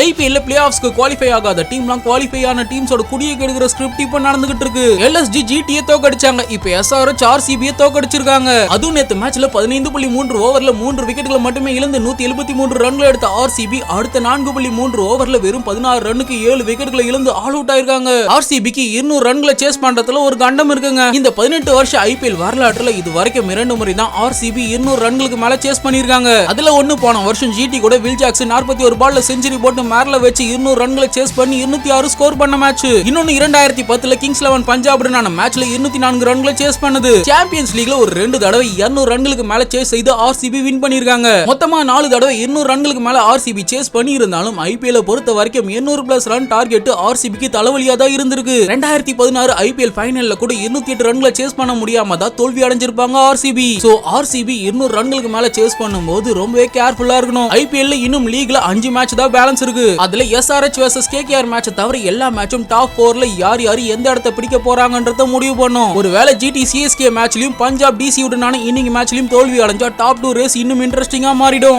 ஐபிஎல்ல play ஆஃப்ஸ்க்கு qualify ஆகாத டீம்லாம் qualify ஆன டீம்ஸோட குடியை கெடுக்கிற ஸ்கிரிப்ட் இப்போ நடந்துகிட்டு இருக்கு. எல்எஸ்ஜி ஜிடியை தோக்கடிச்சாங்க. இப்போ எஸ்ஆர்எச் ஆர்சிபியை தோக்கடிச்சிருக்காங்க. அதுவும் நேத்து மேட்ச்ல பதினைந்து புள்ளி மூன்று ஓவர்ல மூன்று விக்கெட்டுகளை மட்டுமே இழந்து நூத்தி எழுபத்தி மூன்று ரன்கள் எடுத்த ஆர்சிபி அடுத்த நான்கு புள்ளி மூன்று ஓவர்ல வெறும் பதினாறு ரன்னுக்கு ஏழு விக்கெட்டுகளை இழந்து ஆல் அவுட் ஆயிருக்காங்க. ஆர்சிபிக்கு இருநூறு ரன்களை சேஸ் பண்றதுல ஒரு கண்டம் இருக்குங்க. இந்த பதினெட்டு வருஷம் ஐபிஎல் வரலாற்றுல இது வரைக்கும் இரண்டு முறை தான் ஆர்சிபி இருநூறு ரன்களுக்கு மேல சேஸ் பண்ணிருக்காங்க அதுல ஒன்னு போன வருஷம் ஜிடி கூட வில் ஜாக்சன் நாற்பத்தி ஒரு பால்ல செஞ்சுரி போட்டு மேர்ல வச்சு இருநூறு ரன்களை சேஸ் பண்ணி இருநூத்தி ஆறு ஸ்கோர் பண்ண மேட்ச் இன்னொன்னு இரண்டாயிரத்தி பத்துல கிங்ஸ் லெவன் பஞ்சாபுடனான மேட்ச்ல இருநூத்தி நான்கு ரன்களை சேஸ் பண்ணது. சாம்பியன்ஸ் லீக்ல ஒரு ரெண்டு தடவை இருநூறு ரன்களுக்கு மேல சேஸ் செய்து ஆர்சிபி வின் பண்ணிருக்காங்க. மொத்தமா நாலு தடவை இருநூறு ரன்களுக்கு மேல ஆர்சிபி சேஸ் பண்ணி இருந்தாலும் ஐபிஎல் பொறுத்த வரைக்கும் எண்ணூறு பிளஸ் ரன் டார்கெட் ஆர்சிபிக்கு தலைவலியா தான் இருந்திருக்கு. ரெண்டாயிரத்தி பதினாறு ஐபிஎல் ஃபைனல்ல கூட இருநூத்தி எட்டு ரன்களை சேஸ் பண்ண முடியாம தான் தோல்வி அடைஞ்சிருப்பாங்க ஆர்சிபி சோ ஆர்சிபி இருநூறு ரன்களுக்கு மேல சேஸ் பண்ணும்போது ரொம்பவே கேர்ஃபுல்லா இருக்கணும். ஐபிஎல் இன்னும் லீக்ல அஞ்சு மேட்ச் தான் பேலன்ஸ் இருக்கு. அதுல எஸ்ஆர்ஹெச் வர்சஸ் கேகேஆர் மேட்ச் தவிர எல்லா மேட்சும் டாப் போர்ல யார் யார் எந்த இடத்த பிடிக்க போறாங்கன்றத முடிவு பண்ணும். ஒருவேளை ஜிடி சிஎஸ்கே மேட்ச்லயும் பஞ்சாப் டிசி உடனான இன்னிங் மேட்ச்லயும் தோல்வி அடைஞ்சா டாப் டூ ரேஸ் இன்னும் இன்ட்ரெஸ்டிங்கா மாறிடும்.